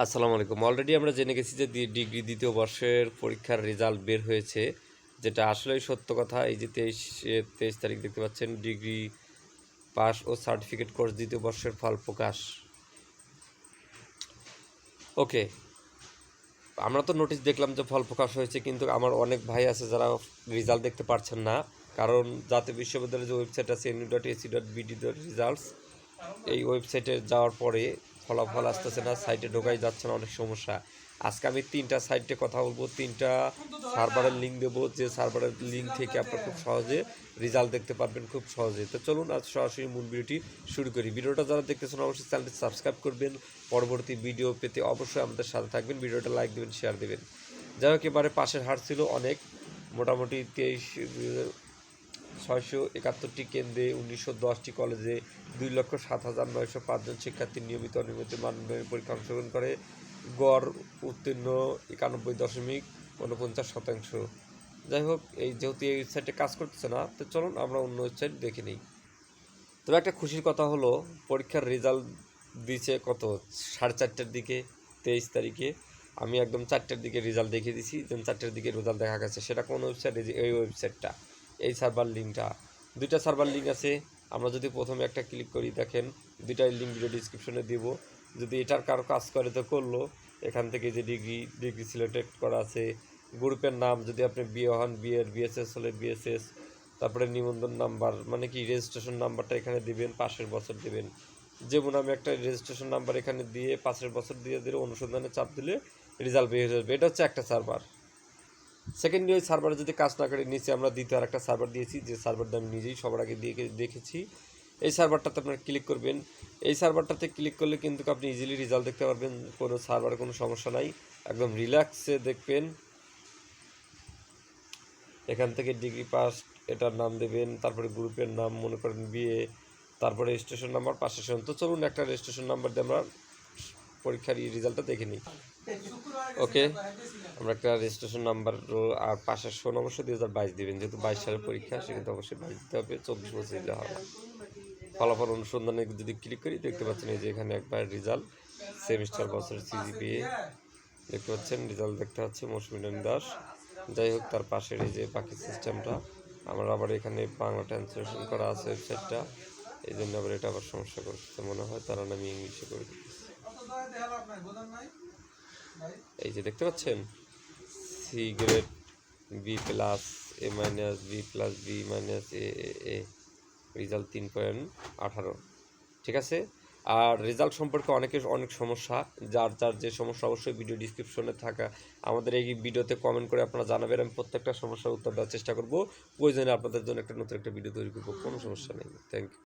আসসালামু আলাইকুম। অলরেডি আমরা জেনে গেছি যে ডিগ্রি দ্বিতীয় বর্ষের পরীক্ষার রেজাল্ট বের হয়েছে, যেটা আসলেই সত্য কথা। এই যে তেইশ তেইশ তারিখ দেখতে পাচ্ছেন ডিগ্রি পাস ও সার্টিফিকেট কোর্স দ্বিতীয় বর্ষের ফল প্রকাশ। ওকে আমরা তো নোটিশ দেখলাম যে ফল প্রকাশ হয়েছে, কিন্তু আমার অনেক ভাই আছে যারা রেজাল্ট দেখতে পারছেন না। কারণ জাতীয় বিশ্ববিদ্যালয়ের যে ওয়েবসাইট আছে NU dot AC dot BD dot results এই ওয়েবসাইটে যাওয়ার পরে ফলাফল আসতেছে না সাইটে ঢোকাই যাচ্ছে না, অনেক সমস্যা। আজকে আমি তিনটা সাইটে কথা বলব, তিনটা সার্ভারের লিঙ্ক দেবো, যে সার্ভারের লিঙ্ক থেকে আপনারা খুব সহজে রেজাল্ট দেখতে পারবেন, খুব সহজে। তো চলুন, আজ সরাসরি মূল ভিডিওটি শুরু করি। ভিডিওটা যারা দেখতেছেন, অবশ্যই চ্যানেলটি সাবস্ক্রাইব করবেন। পরবর্তী ভিডিও পেতে অবশ্যই আমাদের সাথে থাকবেন, ভিডিওটা লাইক দেবেন শেয়ার দেবেন। যাই হোক, এবারে পাশের হার ছিল অনেক, মোটামুটি তেইশ ছয়শো একাত্তরটি কেন্দ্রে উনিশশো দশটি কলেজে দুই লক্ষ সাত হাজার নয়শো পাঁচজন শিক্ষার্থী নিয়মিত অনিয়মিত মানদণ্ডের পরীক্ষা অংশগ্রহণ করে। গড় উত্তীর্ণ একানব্বই দশমিক উনপঞ্চাশ শতাংশ। যাই হোক, এই যেহেতু এই ওয়েবসাইটে কাজ করতেছে না, তো চলুন আমরা অন্য ওয়েবসাইট দেখে নিই। তবে একটা খুশির কথা হলো, পরীক্ষার রেজাল্ট দিয়েছে কত? সাড়ে চারটার দিকে, তেইশ তারিখে। আমি একদম চারটার দিকে রেজাল্ট দেখিয়ে দিছি, যেন চারটার দিকে রেজাল্ট দেখা গেছে। সেটা কোন ওয়েবসাইট এই ওয়েবসাইটটা এই সার্ভার লিঙ্কটা দুইটা সার্ভার লিঙ্ক আছে। আমরা যদি প্রথমে একটা ক্লিক করি, দেখেন দুইটাই লিঙ্ক ভিডিও ডিসক্রিপশনে দিব। যদি এটার কারও কাজ করে তো করল। এখান থেকে যে ডিগ্রি ডিগ্রি সিলেক্টেড করা আছে গ্রুপের নাম, যদি আপনি বিয়ে হন বিয়ের বিএসএস হলে বিএসএস তারপরে নিবন্ধন নাম্বার মানে কি রেজিস্ট্রেশন নাম্বারটা এখানে দিবেন, পাশের বছর দিবেন। যেমন আমি একটা রেজিস্ট্রেশন নাম্বার এখানে দিয়ে, পাশের বছর দিয়ে দিলে অনুসন্ধানে চাপ দিলে রেজাল্ট বের হয়ে যাবে। এটা হচ্ছে একটা সার্ভার সেকেন্ড ওই সার্ভারে যদি কাজ না করে, নিচে আমরা দ্বিতীয় আর একটা সার্ভার দিয়েছি, যে সার্ভারটা আমি নিজেই সবার আগে দিয়ে দেখেছি। এই সার্ভারটাতে আপনারা ক্লিক করবেন। এই সার্ভারটাতে ক্লিক করলে কিন্তু আপনি ইজিলি রেজাল্ট দেখতে পারবেন। কোনো সার্ভারে কোনো সমস্যা নাই। একদম রিল্যাক্সে দেখবেন। এখান থেকে ডিগ্রি পাস এটার নাম দেবেন, তারপরে গ্রুপের নাম মনে করেন বিয়ে তারপরে রেজিস্ট্রেশন নাম্বার পাশে তো চলুন একটা রেজিস্ট্রেশন নাম্বার দিয়ে আমরা পরীক্ষার রেজাল্টটা দেখে নিই। ওকে, আমরা একটা রেজিস্ট্রেশন নাম্বার আর পাশের শোন অবশ্যই দুই হাজার বাইশ দেবেন। যেহেতু বাইশ সালের পরীক্ষা, সেক্ষেত্রে অবশ্যই বাইশ দিতে হবে, চব্বিশ বছর দিতে হবে। ফলাফল অনুসন্ধানে যদি ক্লিক করি, দেখতে পাচ্ছেন এই যে এখানে একবার রেজাল্ট সেমিস্টার বছর সিজিপিএ দেখতে পাচ্ছেন রেজাল্ট দেখতে পাচ্ছি মৌসুমী দাস। যাই হোক, তার পাশের এই যে বাকি সিস্টেমটা আমার আবার এখানে বাংলা ট্রান্সলেশন করা আছে ওয়েবসাইটটা এই জন্য আবার এটা আবার সমস্যা করতে মনে হয় তার আমি ইংলিশে করে দিচ্ছি। এই যে দেখতে পাচ্ছেন? C grade B plus A minus B plus B minus A A result তিন পয়েন্ট আঠারো। ঠিক আছে? আর রেজাল্ট সম্পর্কে অনেকের অনেক সমস্যা। যার যার যে সমস্যা অবশ্যই ভিডিও ডিসক্রিপশনে থাকা। আমাদের এই ভিডিওতে কমেন্ট করে আপনারা জানাবেন। আমি প্রত্যেকটা সমস্যার উত্তর দেওয়ার চেষ্টা করব। প্রয়োজনে আপনাদের জন্য একটা নতুন একটা ভিডিও তৈরি করব। কোনো সমস্যা নেই। Thank you